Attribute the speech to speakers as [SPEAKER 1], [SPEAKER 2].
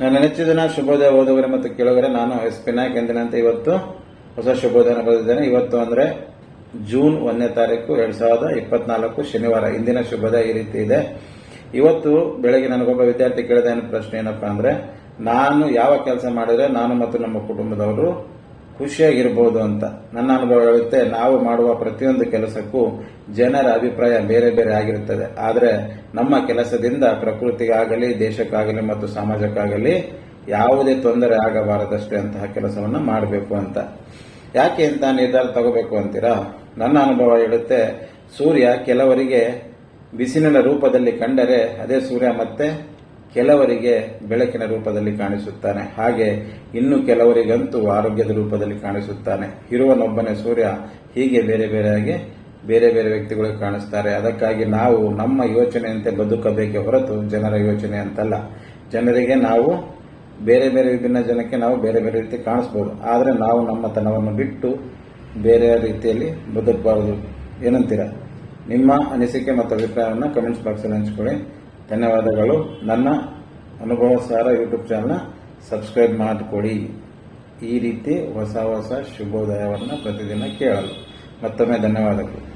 [SPEAKER 1] ನನ್ನ ನೆಚ್ಚಿನ ಶುಭೋದಯ ಓದುಗರೆ ಮತ್ತು ಕೇಳುಗರೆ, ನಾನು ಎಸ್ ಪಿ ನಾಯಕ್ ಎಂದಿನಂತೆ ಇವತ್ತು ಹೊಸ ಶುಭೋದಯನ ಬರೆದಿದ್ದೇನೆ. ಇವತ್ತು ಅಂದ್ರೆ ಜೂನ್ ಒಂದನೇ ತಾರೀಕು ಎರಡ್ ಸಾವಿರದ ಇಪ್ಪತ್ನಾಲ್ಕು ಶನಿವಾರ. ಇಂದಿನ ಶುಭೋದಯ ಈ ರೀತಿ ಇದೆ. ಇವತ್ತು ಬೆಳಗ್ಗೆ ನನಗೊಬ್ಬ ವಿದ್ಯಾರ್ಥಿ ಕೇಳಿದ ಪ್ರಶ್ನೆ ಏನಪ್ಪಾ ಅಂದ್ರೆ, ನಾನು ಯಾವ ಕೆಲಸ ಮಾಡಿದ್ರೆ ನಾನು ಮತ್ತು ನಮ್ಮ ಕುಟುಂಬದವರು ಖುಷಿಯಾಗಿರ್ಬೋದು ಅಂತ ನನ್ನ ಅನುಭವ ಹೇಳುತ್ತೆ. ನಾವು ಮಾಡುವ ಪ್ರತಿಯೊಂದು ಕೆಲಸಕ್ಕೂ ಜನರ ಅಭಿಪ್ರಾಯ ಬೇರೆ ಬೇರೆ ಆಗಿರುತ್ತದೆ. ಆದರೆ ನಮ್ಮ ಕೆಲಸದಿಂದ ಪ್ರಕೃತಿಗಾಗಲಿ, ದೇಶಕ್ಕಾಗಲಿ ಮತ್ತು ಸಮಾಜಕ್ಕಾಗಲಿ ಯಾವುದೇ ತೊಂದರೆ ಆಗಬಾರದಷ್ಟೇ ಅಂತಹ ಕೆಲಸವನ್ನು ಮಾಡಬೇಕು ಅಂತ. ಯಾಕೆ ಅಂತ ನಿರ್ಧಾರ ತಗೋಬೇಕು ಅಂತೀರಾ? ನನ್ನ ಅನುಭವ ಹೇಳುತ್ತೆ, ಸೂರ್ಯ ಕೆಲವರಿಗೆ ಬಿಸಿಲಿನ ರೂಪದಲ್ಲಿ ಕಂಡರೆ ಅದೇ ಸೂರ್ಯ ಮತ್ತೆ ಕೆಲವರಿಗೆ ಬೆಳಕಿನ ರೂಪದಲ್ಲಿ ಕಾಣಿಸುತ್ತಾನೆ. ಹಾಗೆ ಇನ್ನು ಕೆಲವರಿಗಂತೂ ಆರೋಗ್ಯದ ರೂಪದಲ್ಲಿ ಕಾಣಿಸುತ್ತಾನೆ. ಇರುವನೊಬ್ಬನೇ ಸೂರ್ಯ ಹೀಗೆ ಬೇರೆ ಬೇರೆಯಾಗಿ ಬೇರೆ ಬೇರೆ ವ್ಯಕ್ತಿಗಳಿಗೆ ಕಾಣಿಸ್ತಾರೆ. ಅದಕ್ಕಾಗಿ ನಾವು ನಮ್ಮ ಯೋಚನೆಯಂತೆ ಬದುಕಬೇಕೆ ಹೊರತು ಜನರ ಯೋಚನೆ ಅಂತಲ್ಲ. ಜನರಿಗೆ ನಾವು ಬೇರೆ ಬೇರೆ ವಿಭಿನ್ನ ಜನಕ್ಕೆ ನಾವು ಬೇರೆ ಬೇರೆ ರೀತಿ ಕಾಣಿಸ್ಬೋದು. ಆದರೆ ನಾವು ನಮ್ಮ ತನವನ್ನು ಬಿಟ್ಟು ಬೇರೆ ರೀತಿಯಲ್ಲಿ ಬದುಕಬಾರದು. ಏನಂತೀರಾ? ನಿಮ್ಮ ಅನಿಸಿಕೆ ಮತ್ತು ಅಭಿಪ್ರಾಯವನ್ನು ಕಮೆಂಟ್ಸ್ ಬಾಕ್ಸಲ್ಲಿ ಹಂಚ್ಕೊಳ್ಳಿ. ಧನ್ಯವಾದಗಳು. ನನ್ನ ಅನುಭವ ಸಾರ ಯೂಟ್ಯೂಬ್ ಚಾನಲ್ನ ಸಬ್ಸ್ಕ್ರೈಬ್ ಮಾಡಿಕೊಡಿ. ಈ ರೀತಿ ಹೊಸ ಹೊಸ ಶುಭೋದಯವನ್ನು ಪ್ರತಿದಿನ ಕೇಳಲು. ಮತ್ತೊಮ್ಮೆ ಧನ್ಯವಾದಗಳು.